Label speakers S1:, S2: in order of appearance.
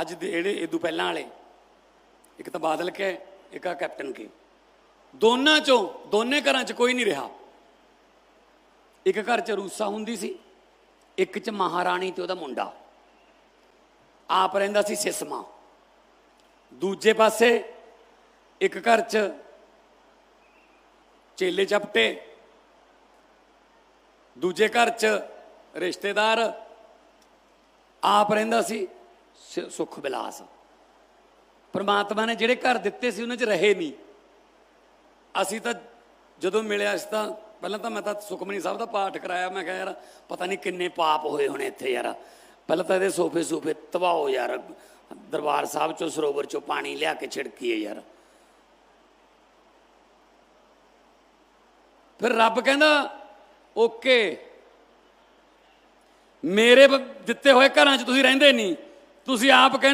S1: ਅੱਜ ਦੇ ਜਿਹੜੇ ਇਹ ਇਦੋਂ ਪਹਿਲਾਂ ਵਾਲੇ, ਇੱਕ ਤਾਂ ਬਾਦਲ ਕੇ, ਇੱਕ ਆ ਕੈਪਟਨ ਕੇ। ਦੋਨਾਂ ਚੋਂ, ਦੋਨੇ ਘਰਾਂ 'ਚ ਕੋਈ ਨਹੀਂ ਰਿਹਾ। ਇੱਕ ਘਰ 'ਚ ਰੂਸਾ ਹੁੰਦੀ ਸੀ, ਇੱਕ 'ਚ ਮਹਾਰਾਣੀ ਤੇ ਉਹਦਾ ਮੁੰਡਾ। ਆਪ ਰਹਿੰਦਾ ਸੀ ਸਿਸਮਾ। ਦੂਜੇ ਪਾਸੇ ਇੱਕ ਘਰ 'ਚ ਚੇਲੇ ਚਪਟੇ। ਦੂਜੇ ਘਰ 'ਚ ਰਿਸ਼ਤੇਦਾਰ। ਆਪ ਰਹਿੰਦਾ ਸੀ ਸੁਖ ਵਿਲਾਸ ਪ੍ਰਮਾਤਮਾ ਨੇ ਜਿਹੜੇ ਘਰ ਦਿੱਤੇ ਸੀ, ਉਹਨਾਂ 'ਚ ਰਹੇ ਨਹੀਂ। ਅਸੀਂ ਤਾਂ ਜਦੋਂ ਮਿਲਿਆ ਸੀ ਤਾਂ ਪਹਿਲਾਂ ਤਾਂ ਮੈਂ ਤਾਂ ਸੁਖਮਨੀ ਸਾਹਿਬ ਦਾ ਪਾਠ ਕਰਾਇਆ, ਮੈਂ ਕਿਹਾ ਯਾਰ ਪਤਾ ਨਹੀਂ ਕਿੰਨੇ ਪਾਪ ਹੋਏ ਹੋਣੇ ਇੱਥੇ ਯਾਰ। ਪਹਿਲਾਂ ਤਾਂ ਇਹਦੇ ਸੋਫੇ ਸੋਫੇ ਤਬਾਹੋ ਯਾਰ, ਦਰਬਾਰ ਸਾਹਿਬ ਚੋਂ, ਸਰੋਵਰ ਚੋਂ ਪਾਣੀ ਲਿਆ ਕੇ ਛਿੜਕੀਏ ਯਾਰ। ਫਿਰ ਰੱਬ ਕਹਿੰਦਾ, ਓਕੇ, ਮੇਰੇ ਦਿੱਤੇ ਹੋਏ ਘਰਾਂ 'ਚ ਤੁਸੀਂ ਰਹਿੰਦੇ ਨਹੀਂ। ਤੁਸੀਂ ਆਪ ਕਹਿੰਦੇ